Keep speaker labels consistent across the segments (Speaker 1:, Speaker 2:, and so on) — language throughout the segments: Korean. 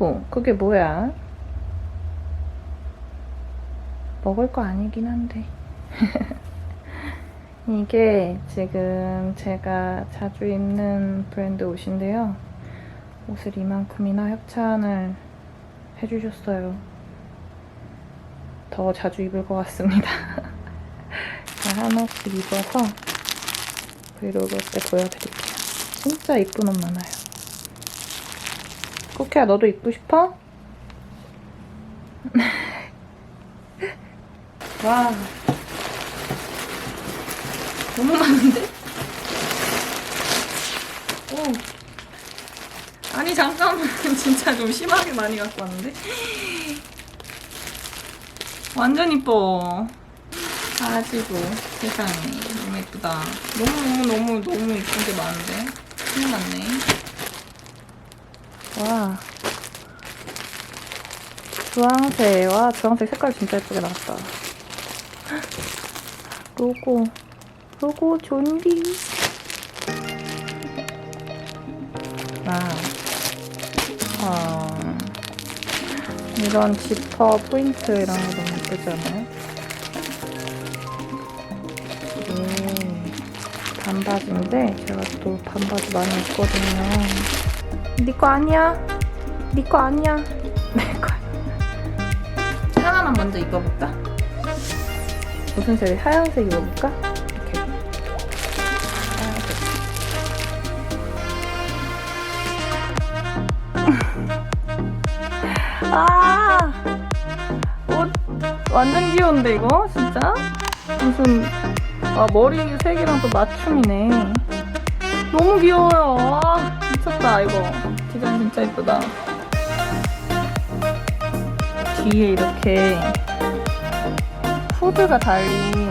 Speaker 1: 홍민코, 그게 뭐야? 먹을 거 아니긴 한데. 이게 지금 제가 자주 입는 브랜드 옷인데요. 옷을 이만큼이나 협찬을 해주셨어요. 더 자주 입을 것 같습니다. 자, 하나씩 입어서 브이로그 때 보여드릴게요. 진짜 이쁜 옷 많아요. 쿠키야 너도 입고 싶어? 와. 너무 많은데? 오. 아니 잠깐만. 진짜 좀 심하게 많이 갖고 왔는데? 완전 이뻐. 가지고. 세상에. 너무 예쁘다. 너무 너무 너무 너무 이쁜 게 많은데? 큰일 났네 와. 주황색. 와, 주황색 색깔 진짜 예쁘게 나왔다. 로고. 로고 존디. 와. 어. 이런 지퍼 포인트 이런 거 너무 예쁘지 않아요? 이게 반바지인데 제가 또 반바지 많이 입거든요. 네거 아니야. 네거 아니야. 내 거야. 하나만 먼저 입어볼까? 무슨 색? 하얀색 입어볼까? 이렇게. 하얀색. 아! 옷 완전 귀여운데 이거? 진짜? 무슨 아 머리 색이랑 또 맞춤이네. 너무 귀여워요. 와, 미쳤다, 이거. 디자인 진짜 예쁘다. 뒤에 이렇게 후드가 달린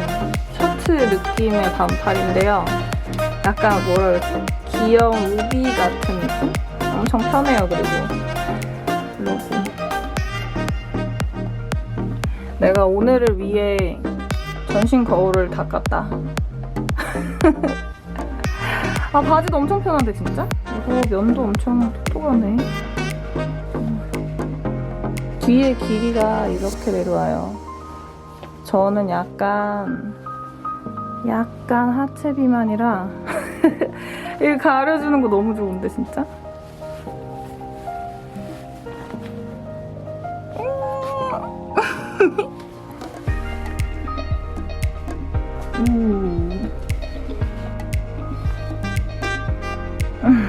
Speaker 1: 셔츠 느낌의 반팔인데요. 약간 뭐라 그러지? 귀여운 우비 같은 느낌? 엄청 편해요, 그리고. 로고. 내가 오늘을 위해 전신 거울을 닦았다. 아 바지도 엄청 편한데 진짜? 이거 면도 엄청 톡톡하네. 뒤에 길이가 이렇게 내려와요. 저는 약간 약간 하체 비만이라 이거 가려주는 거 너무 좋은데 진짜?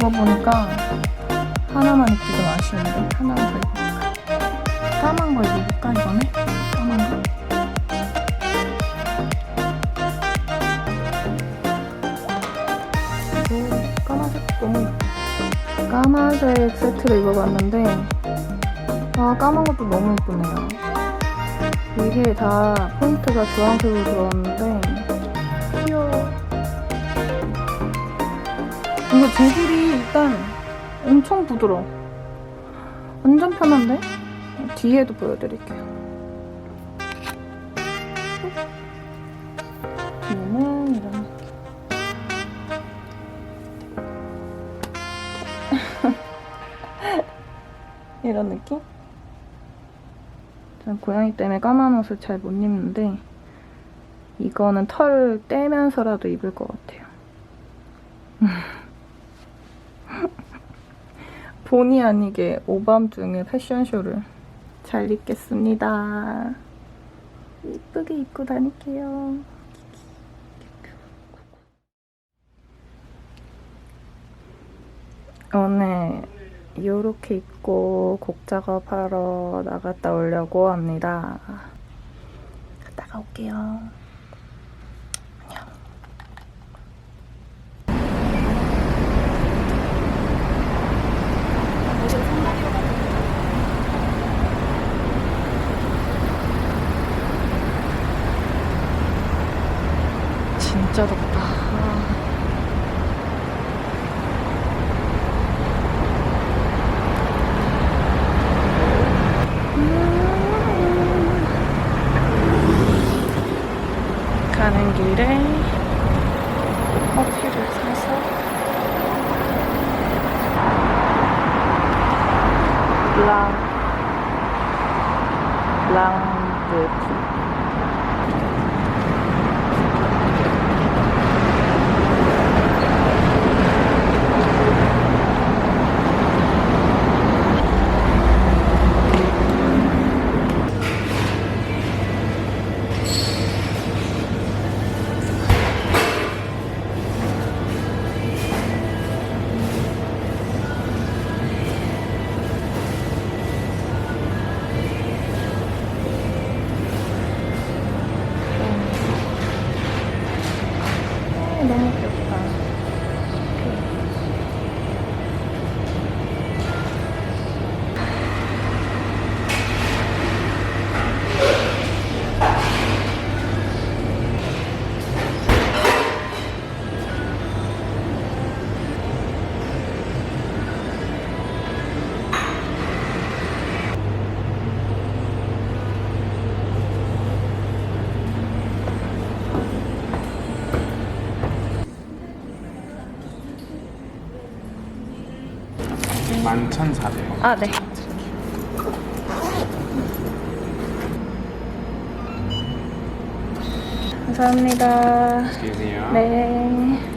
Speaker 1: 입어보니까 하나만 입기 좀 아쉬운데 하나만 더 입어볼까? 까만 거 입어볼까 이번에? 까만 거? 이거 까만색 너무 예뻐 까만색 세트를 입어봤는데 아 까만 것도 너무 예쁘네요 이게 다 포인트가 주황색으로 들어왔는데 이거 재질이 일단 엄청 부드러워. 완전 편한데? 뒤에도 보여드릴게요. 뒤에는 이런 느낌. 이런 느낌? 전 고양이 때문에 까만 옷을 잘 못 입는데 이거는 털 떼면서라도 입을 것 같아요. 본의 아니게 오밤중에 패션쇼를 잘 입겠습니다. 이쁘게 입고 다닐게요. 오늘 이렇게 입고 곡 작업하러 나갔다 오려고 합니다. 갔다가 올게요.
Speaker 2: 11,400원.
Speaker 1: 아, 네. 감사합니다.
Speaker 2: 안녕히 계세요.
Speaker 1: 네.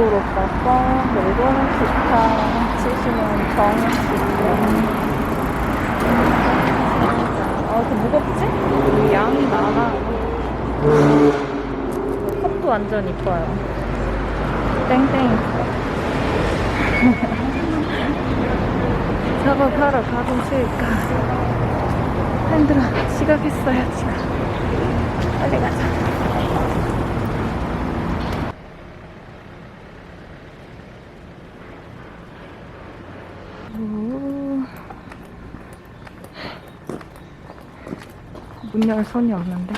Speaker 1: 오빠 거 그리고 기타 치시는 정씨 아, 그 무겁지? 이 양이 많아. 컵도 완전 이뻐요. 땡땡. 작업하러 가긴 싫을까. 힘들어. 지각했어요, 지금. 빨리 가자. 문 열 손이 없는데.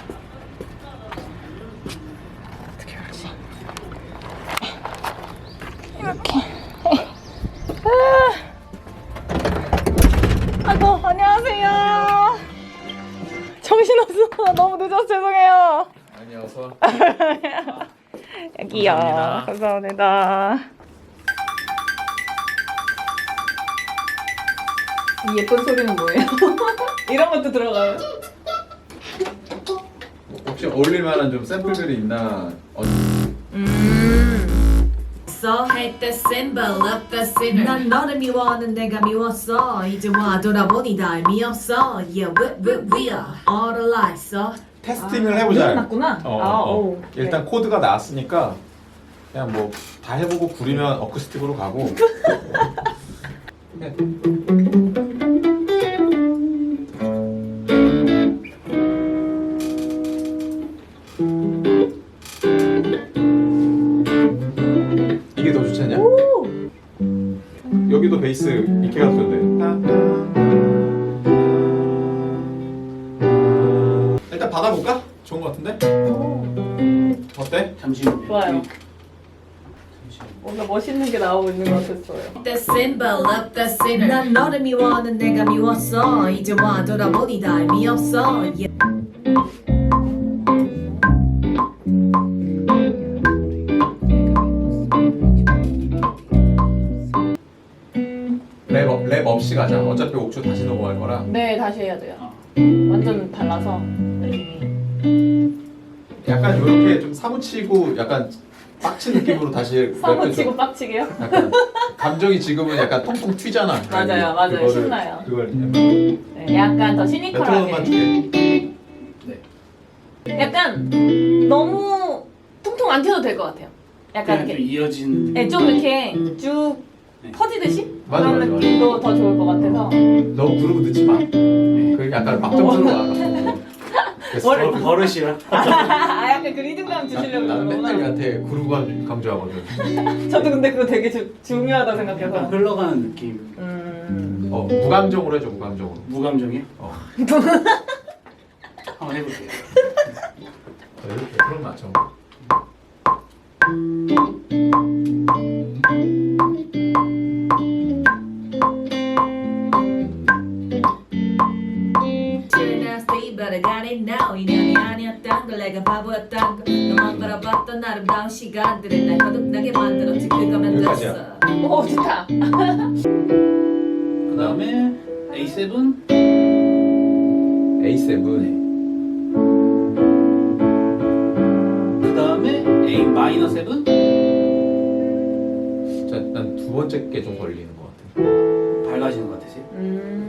Speaker 1: 어떻게 열지? 이렇게. 아! 아이고, 안녕하세요. 정신없어. 너무 늦어서 죄송해요.
Speaker 2: 어서.
Speaker 1: 여기요.
Speaker 2: 감사합니다.
Speaker 1: 감사합니다. 이 예쁜 소리는 뭐예요? 이런 것도 들어가요?
Speaker 3: 혹시 어울릴 만한 좀 샘플들이 있나? 어,
Speaker 4: So hate the symbol of the sinner 난 너를 미워하는 내가 미웠어 이제 와 돌아보니 다임이 없어 Yeah we we we are all alike so
Speaker 3: 테스팅을 해보자.
Speaker 1: 났구나.
Speaker 3: 어,
Speaker 1: 아,
Speaker 3: 어.
Speaker 1: 오.
Speaker 3: 일단 코드가 나왔으니까 그냥 뭐 다 해보고 구리면 어쿠스틱으로 가고. 네. 베이스 이렇게 가도 좋은데. 일단 받아볼까? 좋은 것 같은데? 어때?
Speaker 2: 잠시만요.
Speaker 1: 좋아요. 뭔가 멋있는 게 나오고 있는 것 같았어요.
Speaker 4: the symbol of the sinner 난 너를 미워하는 내가 미웠어 이제 와 돌아보니 다임이 없어 yeah.
Speaker 3: 가자. 어차피 옥주 다시 넘어갈 거라.
Speaker 1: 네, 다시 해야 돼요. 완전 달라서 느낌이.
Speaker 3: 약간 이렇게 좀 사무치고 약간 빡친 느낌으로 다시
Speaker 5: 사고
Speaker 3: 랩해줘.
Speaker 5: 치고 빡치게요?
Speaker 3: 약간 감정이 지금은 약간 통통 튀잖아.
Speaker 5: 맞아요, 맞아요.
Speaker 3: 그거를-
Speaker 5: 신나요.
Speaker 3: 그걸
Speaker 5: 네, 약간 더
Speaker 3: 메트로놈만
Speaker 5: 시니컬하게.
Speaker 3: 줄게.
Speaker 5: 약간 너무 퉁퉁 안 튀어도 될 것 같아요. 약간
Speaker 2: 그냥 좀
Speaker 5: 이렇게
Speaker 2: 이어진
Speaker 5: 네, 좀 이렇게 쭉
Speaker 2: 네.
Speaker 5: 퍼지듯이
Speaker 3: 맞아,
Speaker 5: 그런
Speaker 3: 맞아,
Speaker 5: 느낌도 더 좋을 것 같아서.
Speaker 3: 너무 부르고 늦지 마. 그 약간.
Speaker 5: 뭘-
Speaker 3: 뭘?
Speaker 2: 버릇이라
Speaker 5: 아 약간 그 리듬감 주시려고
Speaker 3: 나는 맨날
Speaker 5: 그러구나.
Speaker 3: 얘한테 구르고 강조하거든.
Speaker 5: 저도 근데 그거 되게 주, 중요하다
Speaker 2: 약간
Speaker 5: 생각해서.
Speaker 2: 흘러가는 느낌
Speaker 5: 음.
Speaker 3: 어 무감정으로 해줘 무감정으로.
Speaker 2: 무감정이요?
Speaker 3: 어
Speaker 2: 한번 해볼게요
Speaker 3: 이렇게 그럼 맞죠.
Speaker 4: 시간들을 날 거듭나게 만들었지 그거면
Speaker 3: 여기까지야.
Speaker 4: 됐어
Speaker 5: 오 좋다.
Speaker 2: 그 다음에 A7
Speaker 3: A7.
Speaker 2: 그 다음에 A 마이너
Speaker 3: 7난두 번째 게 좀 걸리는 것 같아.
Speaker 2: 밝아지는 것 같으세요?
Speaker 5: 음.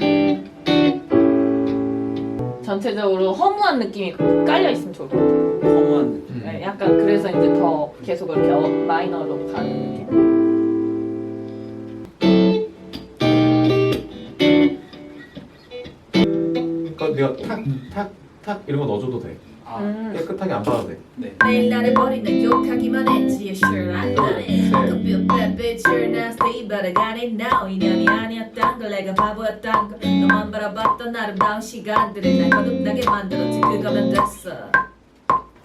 Speaker 5: 전체적으로 허무한 느낌이 깔려 있으면 좋을 것 같아요.
Speaker 2: 허무한 느낌
Speaker 3: 음.
Speaker 5: 네, 약간 그래서 이제 더 계속 이렇게 어- 마이너로 가는 느낌.
Speaker 3: 그러니까 내가 탁탁탁 이런 거 넣어줘도 돼.
Speaker 2: 아,
Speaker 5: 음.
Speaker 3: 깨끗하게 안 봐도 돼.
Speaker 2: 네.
Speaker 4: 매일 나를 버리는 욕하기만 했지 Yeah sure I got it
Speaker 3: 네.
Speaker 4: Could feel bad bitch you're nasty but I got it now 인연이 아니었던 걸 내가 바보였던 걸 너만 바라봤던 아름다운 시간들을 날 거듭나게 만들었지 그거면 됐어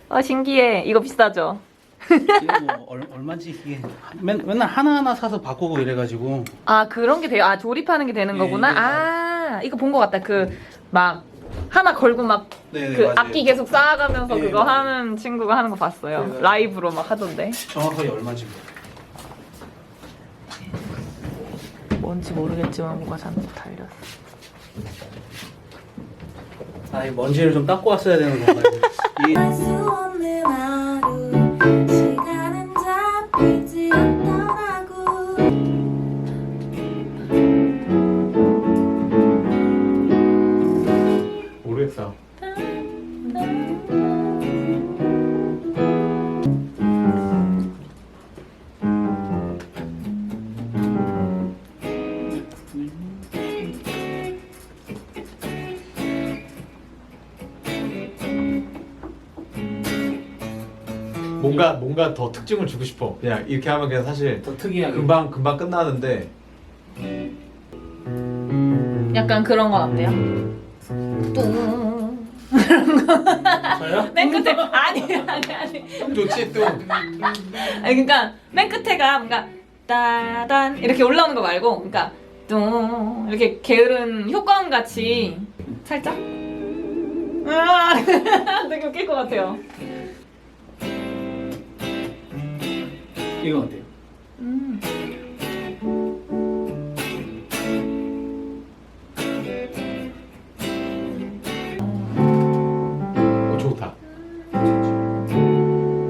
Speaker 5: 어 신기해. 이거 비싸죠?
Speaker 2: 이거 뭐 얼, 얼마지 이게 맨, 맨날 하나하나 사서 바꾸고 이래가지고
Speaker 5: 아 그런 게 돼요. 아 조립하는 게 되는
Speaker 2: 네,
Speaker 5: 거구나.
Speaker 2: 이게
Speaker 5: 아 이거 본 것 같다. 그 막 하나 걸고 막 그
Speaker 2: 네네 맞아요
Speaker 5: 악기 계속 쌓아가면서
Speaker 2: 네,
Speaker 5: 그거
Speaker 2: 맞아요.
Speaker 5: 하는 친구가 하는 거 봤어요.
Speaker 2: 네.
Speaker 5: 라이브로 막 하던데.
Speaker 2: 정확하게 얼마지 뭐.
Speaker 5: 뭔지 모르겠지만 뭐가 잔뜩 달렸어.
Speaker 2: 아, 이 먼지를 좀 닦고 왔어야 되는 건가요? 이
Speaker 6: 수 없는
Speaker 3: 뭔가 더 특징을 주고 싶어. 그냥 이렇게 하면 그냥 사실
Speaker 2: 더 특이하게
Speaker 3: 금방 금방 끝나는데
Speaker 5: 약간 그런 건 어때요? 뚱.
Speaker 2: 저요?
Speaker 5: 맨 끝에 아니 아니 아니.
Speaker 3: 좋지 또
Speaker 5: 아니 그러니까 맨 끝에가 뭔가 따단 이렇게 올라오는 거 말고 그러니까 뚱 이렇게 게으른 효과음 같이 살짝 아 되게 웃길 것 같아요.
Speaker 2: 이건 어때요?
Speaker 5: 음.
Speaker 3: 어, 좋다.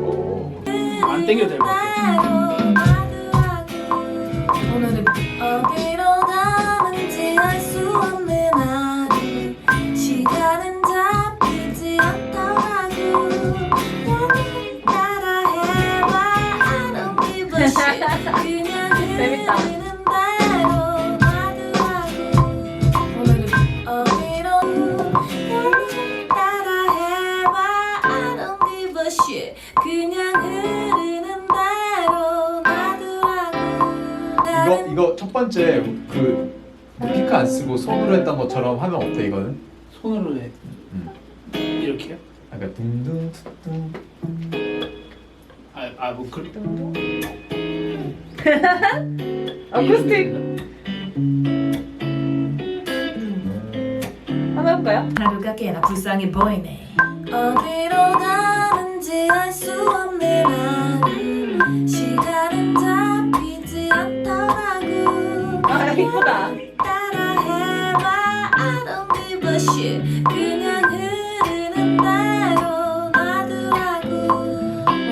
Speaker 3: 오.
Speaker 2: 안 땡겨도 될것 같아
Speaker 3: 번째 그 피크 안 쓰고 손으로 했던 것처럼 하면 어때 이거는?
Speaker 2: 손으로 해
Speaker 3: 음.
Speaker 2: 이렇게요?
Speaker 3: 약간 둥둥 둥.
Speaker 2: 아, 아, 뭐 그,
Speaker 5: 어쿠스틱 한번 해볼까요?
Speaker 4: 하루가 꽤나 불쌍해 보이네
Speaker 6: 어디로 가는지 알 수 없는 하 두라고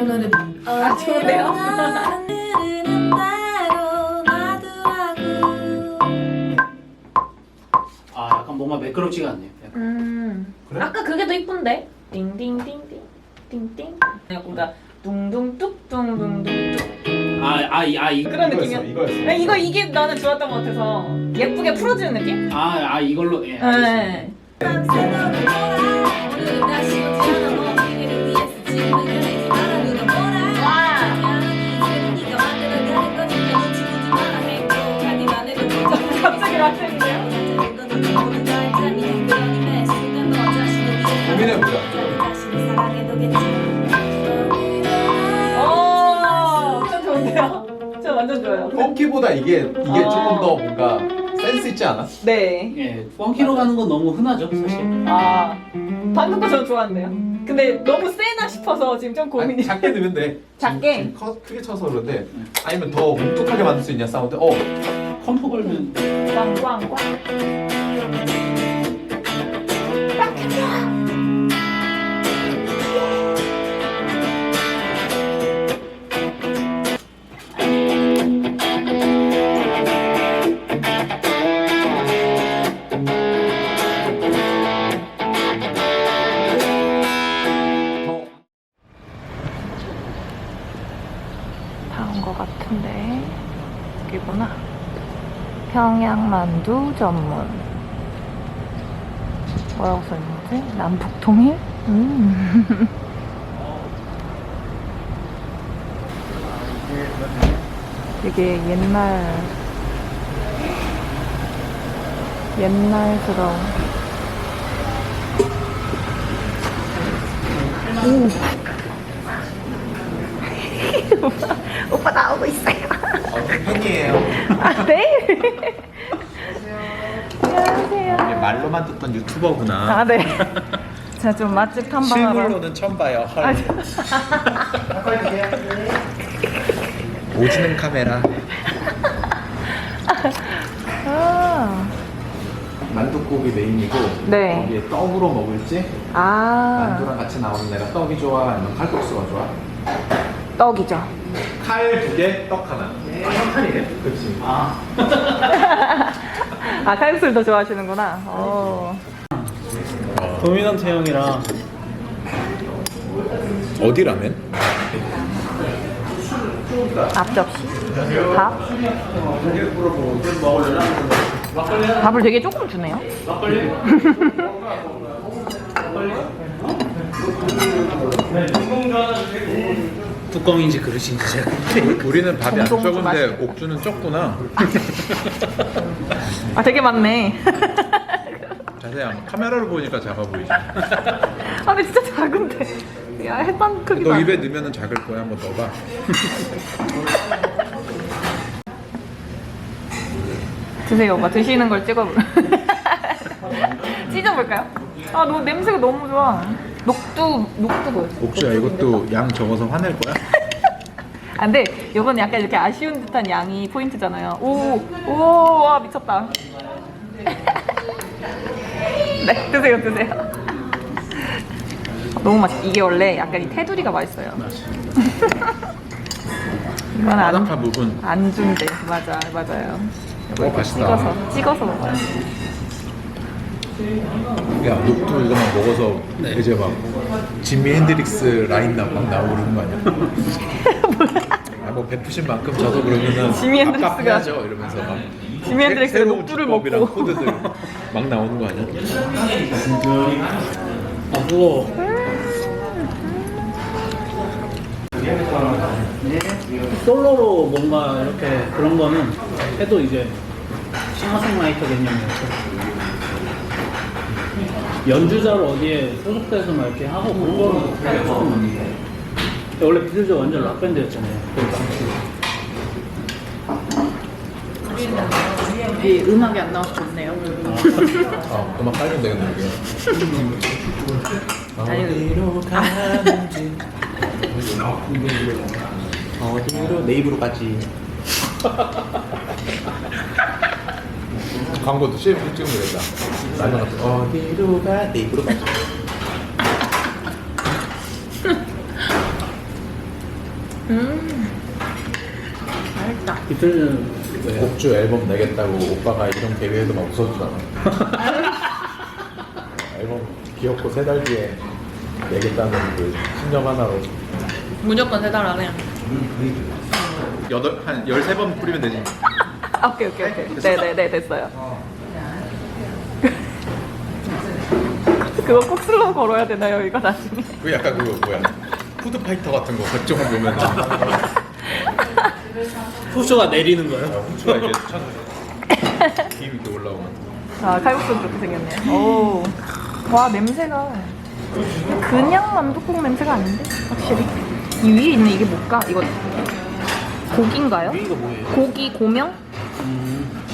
Speaker 6: 오늘은
Speaker 5: 아 좋은데요?
Speaker 2: 아 약간 뭔가 매끄럽지가 않네요. 약간.
Speaker 5: 음.
Speaker 3: 그래?
Speaker 5: 아까 그게 더 이쁜데? 띵띵띵띵 띵띵. 뭔가 둥둥 뚝 둥둥뚝.
Speaker 2: 아아아 이, 아, 이,
Speaker 5: 그런
Speaker 3: 이거였어,
Speaker 5: 느낌이야.
Speaker 3: 이거였어.
Speaker 5: 아, 이거 이게 나는 좋았던 것 같아서 예쁘게 풀어주는 느낌?
Speaker 2: 아, 아 이걸로 예. 알겠습니다.
Speaker 5: 네.
Speaker 3: 1보다 이게 이게
Speaker 5: 아.
Speaker 3: 조금 더 뭔가 센스 있지 않아?
Speaker 5: 네.
Speaker 2: 예, 원키로 가는 건 너무 흔하죠, 사실. 음.
Speaker 5: 아 방금 거저 좋았네요. 근데 너무 세나 싶어서 지금 좀 고민이.
Speaker 3: 작게 넣으면 돼.
Speaker 5: 작게?
Speaker 3: 지금 커, 크게 쳐서 그런데 네. 아니면 더 뭉뚝하게 만들 수 있냐 사운드? 어
Speaker 2: 컴프 걸면
Speaker 5: 꽝꽝꽝. 만두 전문 뭐라고 써있는지? 남북통일? 음. 되게 옛날 옛날스러운 오. 오빠 나오고 있어요.
Speaker 3: 어, 팬이에요.
Speaker 5: 아, 네?
Speaker 3: 말로만 듣던 유튜버구나.
Speaker 5: 아, 네. 제가 좀 맛집 탐방하러.
Speaker 3: 실물로는 처음 봐요. 헐. 오지는 카메라.
Speaker 5: 아,
Speaker 3: 만두국이 메인이고
Speaker 5: 네.
Speaker 3: 거기에 떡으로 먹을지
Speaker 5: 아,
Speaker 3: 만두랑 같이 나오는 내가 떡이 좋아 아니면 칼국수가 좋아?
Speaker 5: 떡이죠.
Speaker 3: 칼 두 개, 떡 하나.
Speaker 2: 칼이에요?
Speaker 3: 그렇지.
Speaker 2: 아
Speaker 5: 아, 칼국수를 더 좋아하시는구나. 어.
Speaker 2: 도미넌트 형이랑
Speaker 3: 어디 라면?
Speaker 5: 앞접시. 밥. 밥을 되게 조금 주네요.
Speaker 2: 뚜껑인지 그릇인지 제가
Speaker 3: 우리는 밥이 안
Speaker 5: 정성 좀
Speaker 3: 적은데
Speaker 5: 맛있겠다.
Speaker 3: 옥주는 적구나.
Speaker 5: 아, 되게 많네.
Speaker 3: 자세히 안- 카메라로 보니까 작아 보이지.
Speaker 5: 아, 근데 진짜 작은데. 야, 햇반 크기도.
Speaker 3: 너
Speaker 5: 안-
Speaker 3: 입에 넣으면 작을 거야. 한번 넣어봐.
Speaker 5: 드세요, 오빠. 드시는 걸 찍어볼. 찢어볼까요? 아, 너무 냄새가 너무 좋아. 녹두, 녹두 뭐였어?
Speaker 3: 옥주야 이것도 양 적어서 화낼 거야?
Speaker 5: 아, 근데 이건 약간 이렇게 아쉬운 듯한 양이 포인트잖아요. 오, 오, 와 미쳤다. 네, 드세요, 드세요. 너무 맛있. 이게 원래 약간 이 테두리가 맛있어요. 이건 안,
Speaker 3: 바닥한 부분.
Speaker 5: 안 준대. 맞아, 맞아요.
Speaker 3: 어 맛있다.
Speaker 5: 찍어서, 찍어서 먹어요.
Speaker 3: 야 녹두 이거만 먹어서 이제 막 지미 핸드릭스 라인 나, 막 나오고 그러는 거 아니야? 아 뭐 베푸신 만큼 저도 그러면은
Speaker 5: 지미 핸드릭스가-
Speaker 3: 아깝해야죠 이러면서 막
Speaker 5: 지미 핸드릭스가
Speaker 3: 새로운
Speaker 5: 녹두를
Speaker 3: 기법이랑
Speaker 5: 먹고.
Speaker 3: 코드들 막 나오는 거 아니야?
Speaker 2: 아 그거 솔로로 뭔가 이렇게 그런 거는 해도 이제 싱어송라이터 개념이었어 연주자로 어디에 소속돼서 막 이렇게 하고 그런 거는 되게 처음 원래 비틀즈 완전 락밴드였잖아요. 그 당시
Speaker 5: 이 음악이 안 나와서 좋네요.
Speaker 3: 아 음악 깔면 되겠네 여기 어디로 가는지. 어디로 내 입으로 가지 광고도 CF 찍으면 되겠다. 어디로 가? 내 입으로 가지
Speaker 1: 음. 맛있다.
Speaker 2: 비틀즈는 왜?
Speaker 3: 곡주 앨범 내겠다고 오빠가 이런 계획에도 막 웃어주잖아. 앨범 귀엽고 세 달 뒤에 내겠다는 그 신념 하나로
Speaker 1: 무조건 세달하네.
Speaker 3: 여덟 한 열세 번 뿌리면 되지.
Speaker 1: 아, 오케이 오케이 오케이. 네네네 됐어요. 그거 꼭 슬로우 걸어야 되나요 이거 나중에?
Speaker 3: 그 약간 그 뭐야 푸드 파이터 같은 거 걱정을 보면
Speaker 2: 후추가 내리는 거예요?
Speaker 3: 후추가 이제 천김 이렇게 올라오면
Speaker 1: 아 칼국수 그렇게 생겼네. 오. 와 냄새가 그냥 만둣국 냄새가 아닌데 확실히. 이 위에 있는 이게 뭘까? 이거 고기인가요?
Speaker 2: 이거 뭐예요?
Speaker 1: 고기 고명?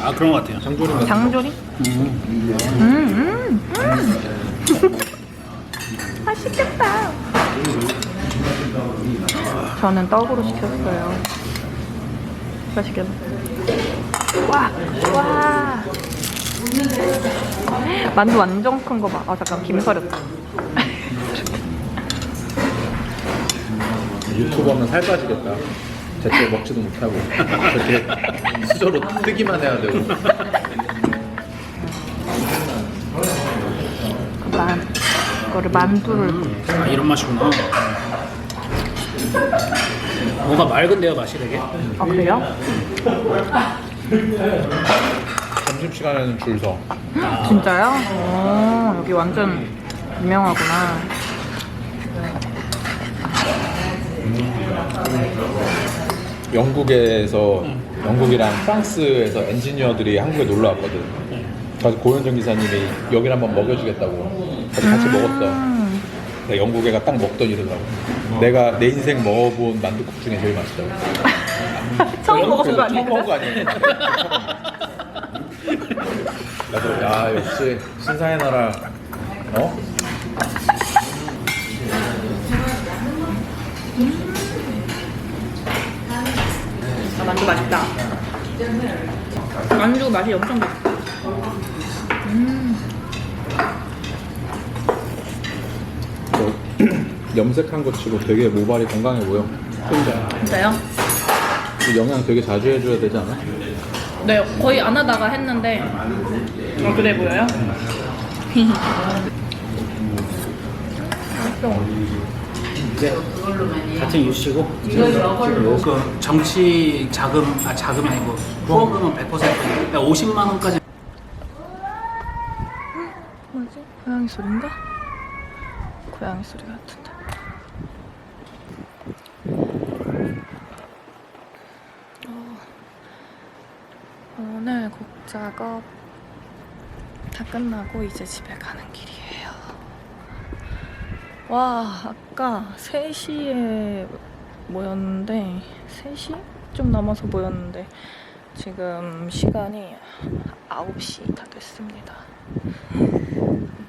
Speaker 2: 음, 아 그런 것 같아요.
Speaker 3: 장조림 같은
Speaker 1: 장조림?
Speaker 2: 음.
Speaker 1: 음, 음, 음. 맛있겠다. 저는 떡으로 시켰어요. 맛있겠다. 와, 와. 만두 완전 큰 거 봐. 아, 잠깐, 김 서렸다.
Speaker 3: 유튜버면 살 빠지겠다. 제때 먹지도 못하고 저렇게 수저로 뜨기만 해야 되고
Speaker 1: 만, 이거를 만두를.
Speaker 2: 아 이런 맛이구나. 뭔가 맑은데요 맛이 되게.
Speaker 1: 아, 그래요?
Speaker 3: 점심시간에는 줄 서.
Speaker 1: 진짜요? 어, 여기 완전 유명하구나.
Speaker 3: 영국에서 영국이랑 프랑스에서 엔지니어들이 한국에 놀러 왔거든. 그래서 고현정 기사님이 여기를 한번 먹여주겠다고. 그래서 같이 먹었어.
Speaker 1: 음.
Speaker 3: 근데 영국 애가 딱 먹더니 이러더라고. 내가 내 인생 먹어본 만두국 중에 제일 맛있다고.
Speaker 1: 처음 먹어본 거 아니에요?
Speaker 3: 처음 먹은 거 아니에요? 나도 야 역시 신사의 나라 어?
Speaker 1: 만두 맛있다. 만두 맛이 엄청 맛있다.
Speaker 3: 저 염색한 거 치고 되게 모발이 건강해 보여.
Speaker 1: 진짜요?
Speaker 3: 영양 되게 자주 해줘야 되지 않아?
Speaker 1: 네, 거의 안 하다가 했는데. 어, 그래 보여요?
Speaker 2: 이제 같은 유씨고 그 정치 자금 아 자금 아니고 후원금은 100% 그러니까 50만 원까지
Speaker 1: 뭐지? 고양이 소리인가? 고양이 소리 같은데. 어, 오늘 곡 작업 다 끝나고 이제 집에 가는 길이에요. 와, 아까 3시에 모였는데, 3시? 좀 넘어서 모였는데, 지금 시간이 9시 다 됐습니다.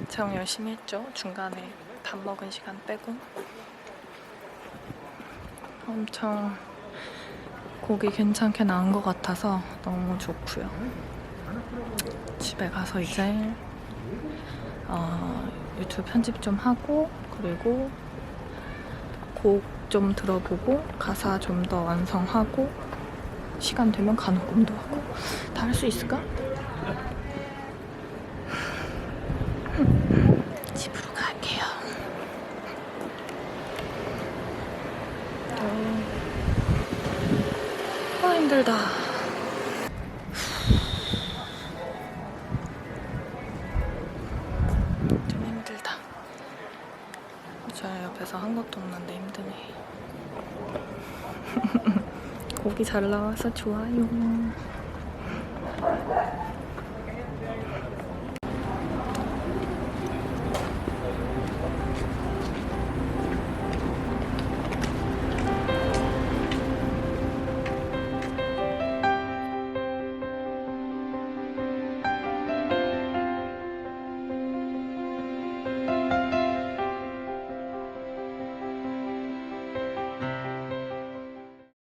Speaker 1: 참 열심히 했죠. 중간에 밥 먹은 시간 빼고. 엄청 곡이 괜찮게 나온 것 같아서 너무 좋고요. 집에 가서 이제 어, 유튜브 편집 좀 하고 그리고 곡 좀 들어보고 가사 좀 더 완성하고 시간 되면 간호금도 하고 다 할 수 있을까? 집으로 갈게요. 아 힘들다. 잘 나와서 좋아요.